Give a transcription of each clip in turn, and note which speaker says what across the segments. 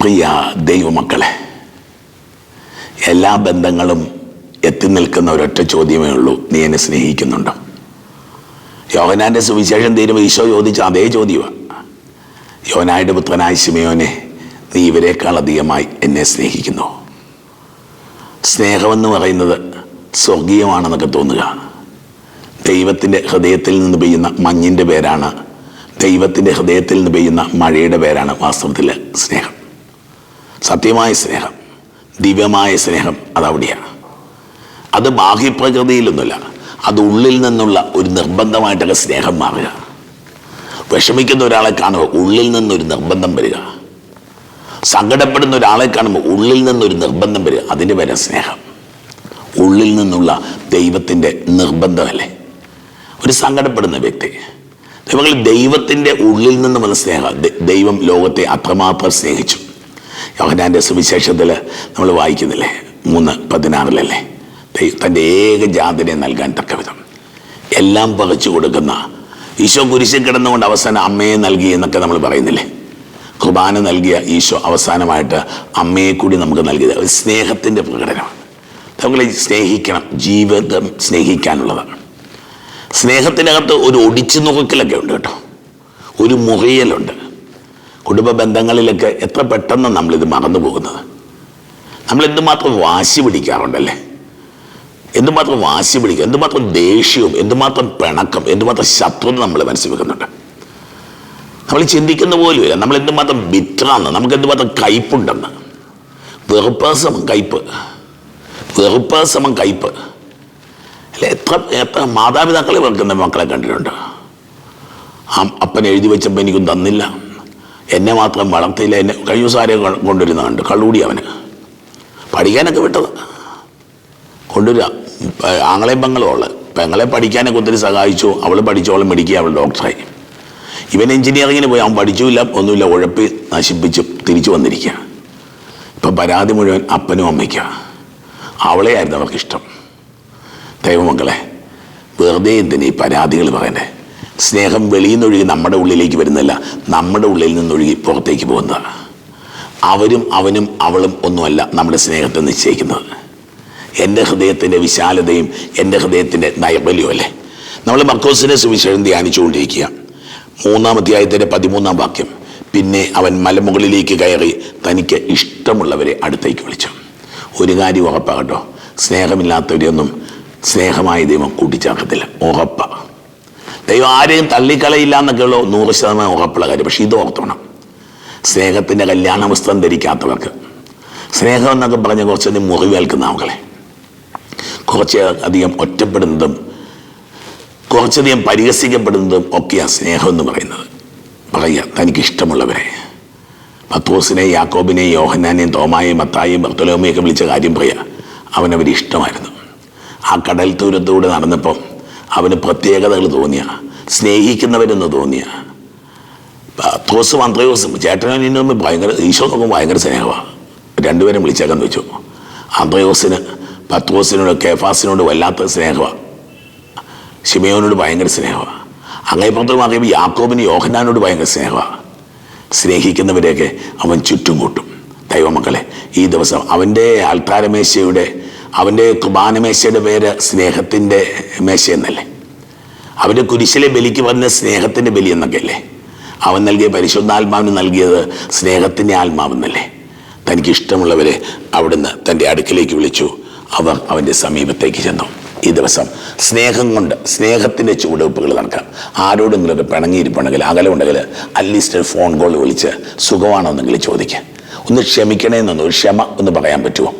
Speaker 1: പ്രിയ ദൈവമക്കളെ എല്ലാ ബന്ധങ്ങളും എത്തി നിൽക്കുന്ന ഒരൊറ്റ ചോദ്യമേ ഉള്ളൂ. നീ എന്നെ സ്നേഹിക്കുന്നുണ്ടോ? യോഹനാന്റെ സുവിശേഷം തീരുമ്പോൾ ഈശോ ചോദിച്ച അതേ ചോദ്യമാണ് യോനായുടെ പുത്രനായ ശിമയോനെ നീ ഇവരെക്കാൾ അധികമായി എന്നെ സ്നേഹിക്കുന്നു. സ്നേഹമെന്ന് പറയുന്നത് സ്വർഗീയമാണെന്നൊക്കെ തോന്നുക. ദൈവത്തിന്റെ ഹൃദയത്തിൽ നിന്ന് പെയ്യുന്ന മഞ്ഞിന്റെ പേരാണ് ദൈവത്തിന്റെ ഹൃദയത്തിൽ നിന്ന് പെയ്യുന്ന മഴയുടെ പേരാണ് വാസ്തവത്തിൽ സ്നേഹം. സത്യമായ സ്നേഹം ദിവ്യമായ സ്നേഹം അതവിടെയാണ്. അത് ബാഹ്യപ്രകൃതിയിലൊന്നുമില്ല. അത് ഉള്ളിൽ നിന്നുള്ള ഒരു നിർബന്ധമായിട്ടൊക്കെ സ്നേഹം മാറുക. വിഷമിക്കുന്ന ഒരാളെ കാണുമ്പോൾ ഉള്ളിൽ നിന്നൊരു നിർബന്ധം വരിക. സങ്കടപ്പെടുന്ന ഒരാളെ കാണുമ്പോൾ ഉള്ളിൽ നിന്നൊരു നിർബന്ധം വരിക. അതിന്റെ പേരെ സ്നേഹം. ഉള്ളിൽ നിന്നുള്ള ദൈവത്തിന്റെ നിർബന്ധമല്ലേ? ഒരു സങ്കടപ്പെടുന്ന വ്യക്തി ദൈവങ്ങൾ ദൈവത്തിന്റെ ഉള്ളിൽ നിന്ന് സ്നേഹം ദൈവം ലോകത്തെ അത്രമാത്രം സ്നേഹിച്ചു. യോഹനാന്റെ സുവിശേഷത്തിൽ നമ്മൾ വായിക്കുന്നില്ലേ? മൂന്ന് പതിനാറിലല്ലേ? തന്റെ ഏകജാതനെ നൽകാൻ തക്കവിധം. എല്ലാം പകച്ചു കൊടുക്കുന്ന ഈശോ കുരിശിൽ കിടന്നുകൊണ്ട് അവസാനം അമ്മയെ നൽകി എന്നൊക്കെ നമ്മൾ പറയുന്നില്ലേ? കുർബാന നൽകിയ ഈശോ അവസാനമായിട്ട് അമ്മയെ കൂടി നമുക്ക് നൽകിയത്. സ്നേഹത്തിന്റെ പ്രകടനമാണ്. നമ്മളെ സ്നേഹിക്കണം ജീവിതം സ്നേഹിക്കാനുള്ളതാണ്. സ്നേഹത്തിനകത്ത് ഒരു ഒടിച്ചു നുറുക്കലൊക്കെ ഉണ്ട് കേട്ടോ. ഒരു മുറിയലുണ്ട്. കുടുംബ ബന്ധങ്ങളിലൊക്കെ എത്ര പെട്ടെന്ന് നമ്മളിത് മറന്നു പോകുന്നത്. നമ്മൾ എന്തുമാത്രം വാശി പിടിക്കാറുണ്ടല്ലേ? എന്തുമാത്രം വാശി പിടിക്കും? എന്തുമാത്രം ദേഷ്യവും എന്തുമാത്രം പിണക്കം എന്തുമാത്രം ശത്രുത നമ്മൾ മനസ്സിൽ വെക്കുന്നുണ്ട്? നമ്മൾ ചിന്തിക്കുന്ന പോലുമില്ല. നമ്മൾ എന്തുമാത്രം ബിറ്റാന്ന് നമുക്ക് എന്തുമാത്രം കയ്പുണ്ടെന്ന്. വെറുപ്പ് സമം കയ്പ്. വെറുപ്പ് സമം കയ്പ്. എത്ര എത്ര മാതാപിതാക്കളെ വെറുക്കുന്ന മക്കളെ കണ്ടിട്ടുണ്ട്? അപ്പൻ എഴുതി വെച്ചപ്പോൾ എനിക്കും തന്നില്ല. എന്നെ മാത്രം വളർത്തിയില്ല. എന്നെ കഴിഞ്ഞ സാരെ കൊണ്ടുവരുന്നുണ്ട് കള്ളുകൂടി അവന്. പഠിക്കാനൊക്കെ വിട്ടത്. കൊണ്ടുവരിക ആങ്ങളെയും പെങ്ങളും ഉള്ളത് പെങ്ങളെ പഠിക്കാനൊക്കെ ഒത്തിരി സഹായിച്ചു. അവൾ പഠിച്ചോളം മെഡിക്കുക അവൾ ഡോക്ടറായി. ഇവൻ എഞ്ചിനീയറിങ്ങിന് പോയി. അവൻ പഠിച്ചുമില്ല ഒന്നുമില്ല. ഉഴപ്പി നശിപ്പിച്ച് തിരിച്ചു വന്നിരിക്കുക ഇപ്പം പരാതി മുഴുവൻ അപ്പനും അമ്മയ്ക്കാണ് അവളെയായിരുന്നു അവർക്കിഷ്ടം ദൈവമക്കളെ വെറുതെ എന്തിനീ പരാതികൾ പറയണ്ടേ സ്നേഹം വെളിയിൽ നിന്നൊഴുകി നമ്മുടെ ഉള്ളിലേക്ക് വരുന്നില്ല നമ്മുടെ ഉള്ളിൽ നിന്നൊഴുകി പുറത്തേക്ക് പോകുന്നതാണ് അവരും അവനും അവളും ഒന്നുമല്ല നമ്മുടെ സ്നേഹത്തെ നിശ്ചയിക്കുന്നത്. എന്റെ ഹൃദയത്തിന്റെ വിശാലതയും എന്റെ ഹൃദയത്തിന്റെ നൈർബല്യവും അല്ലേ? നമ്മൾ മക്കോസിനെ സുവിശേഷം ധ്യാനിച്ചുകൊണ്ടിരിക്കുക. മൂന്നാം അധ്യായത്തിന്റെ പതിമൂന്നാം വാക്യം. പിന്നെ അവൻ മലമുകളിലേക്ക് കയറി തനിക്ക് ഇഷ്ടമുള്ളവരെ അടുത്തേക്ക് വിളിച്ചു. ഒരു കാര്യം ഉറപ്പാകട്ടോ സ്നേഹമില്ലാത്തവരെയൊന്നും സ്നേഹമായ ദൈവം കൂട്ടിച്ചേർക്കത്തില്ല. ഉറപ്പ. ദൈവം ആരെയും തള്ളിക്കളയില്ല എന്നൊക്കെയുള്ളൂ നൂറ് ശതമാനം ഉറപ്പുള്ള കാര്യം. പക്ഷേ ഇത് ഓർത്തോണം. സ്നേഹത്തിന്റെ കല്യാണ വസ്ത്രം ധരിക്കാത്തവർക്ക്. സ്നേഹം എന്നൊക്കെ പറഞ്ഞ് കുറച്ചധികം മുറിവേൽക്കുന്ന ആളുകളെ. കുറച്ച് അധികം ഒറ്റപ്പെടുന്നതും കുറച്ചധികം പരിഹസിക്കപ്പെടുന്നതും ഒക്കെയാണ് സ്നേഹം എന്ന് പറയുന്നത്. പറയുക തനിക്കിഷ്ടമുള്ളവരെ. പത്തോസിനെ യാക്കോബിനെയും യോഹനാനെയും തോമായെയും മത്തായെയും ബർത്തലോമയൊക്കെ വിളിച്ച കാര്യം പറയുക. അവനവർ ഇഷ്ടമായിരുന്നു. ആ കടൽ തീരത്തൂടെ നടന്നപ്പം അവന് പ്രത്യേകതകൾ തോന്നിയ സ്നേഹിക്കുന്നവരെന്ന് തോന്നിയ. തോസും അന്ത്രയോസും ചേട്ടനും തമ്മിൽ ഭയങ്കര ഈശോ നോക്കും ഭയങ്കര സ്നേഹമാണ് രണ്ടുപേരും വിളിച്ചേക്കെന്ന് വെച്ചു. അന്ത്രയോസിന് പത്രോസിനോട് കേഫാസിനോട് വല്ലാത്ത സ്നേഹമാണ് ഷിമയോനോട് ഭയങ്കര സ്നേഹമാണ് അങ്ങനെ പുറത്ത് മാറിയപ്പോൾ യാക്കോബിന് യോഹനാനോട് ഭയങ്കര സ്നേഹമാണ് സ്നേഹിക്കുന്നവരെയൊക്കെ അവൻ ചുറ്റും കൂട്ടും. ദൈവമക്കളെ ഈ ദിവസം അവന്റെ ആൾത്താരമേശയുടെ അവന്റെ കുർബാനമേശയുടെ പേര് സ്നേഹത്തിന്റെ മേശ എന്നല്ലേ? അവന്റെ കുരിശിലെ ബലിക്ക് പറഞ്ഞ സ്നേഹത്തിന്റെ ബലി എന്നൊക്കെ അല്ലേ അവൻ നൽകിയ പരിശുദ്ധാത്മാവിന് നൽകിയത് സ്നേഹത്തിന്റെ ആത്മാവെന്നല്ലേ? തനിക്ക് ഇഷ്ടമുള്ളവരെ അവിടുന്ന് തന്റെ അടുക്കിലേക്ക് വിളിച്ചു. അവർ അവന്റെ സമീപത്തേക്ക് ചെന്നു. ഈ ദിവസം സ്നേഹം കൊണ്ട് സ്നേഹത്തിന്റെ ചുവടുവെപ്പുകൾ നടക്കാം. ആരോടെങ്കിലും ഒരു പിണങ്ങിയിരിപ്പുണ്ടെങ്കിൽ അകലമുണ്ടെങ്കിൽ അറ്റ്ലീസ്റ്റ് ഒരു ഫോൺ കോൾ വിളിച്ച് സുഖമാണോ എന്നെങ്കിലും ചോദിക്കുക ഒന്ന് ക്ഷമിക്കണേ എന്നൊന്ന് ഒരു ക്ഷമ ഒന്ന് പറയാൻ പറ്റുമോ?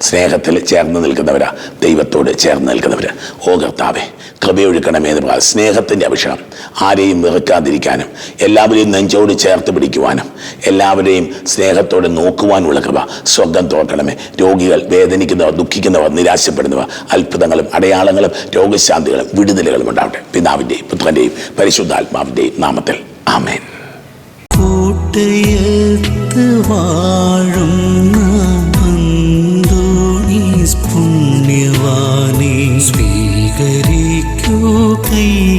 Speaker 1: സ്നേഹത്തിൽ ചേർന്ന് നിൽക്കുന്നവരാ ദൈവത്തോട് ചേർന്ന് നിൽക്കുന്നവർ ഓ കർത്താവെ കൃപയൊഴുക്കണമെന്ന് സ്നേഹത്തിന്റെ അഭിഷേകം. ആരെയും വെറുക്കാതിരിക്കാനും എല്ലാവരെയും നെഞ്ചോട് ചേർത്ത് പിടിക്കുവാനും എല്ലാവരെയും സ്നേഹത്തോടെ നോക്കുവാനുള്ള കൃപ സ്വർഗം തോർക്കണമേ. രോഗികൾ വേദനിക്കുന്നവർ ദുഃഖിക്കുന്നവർ നിരാശപ്പെടുന്നവർ അത്ഭുതങ്ങളും അടയാളങ്ങളും രോഗശാന്തികളും വിടുതലുകളും ഉണ്ടാവട്ടെ. പിതാവിന്റെയും പുത്രന്റെയും പരിശുദ്ധാത്മാവിന്റെയും നാമത്തിൽ. ആമേൻ.
Speaker 2: കോട്ടയത്ത് വാഴുന്ന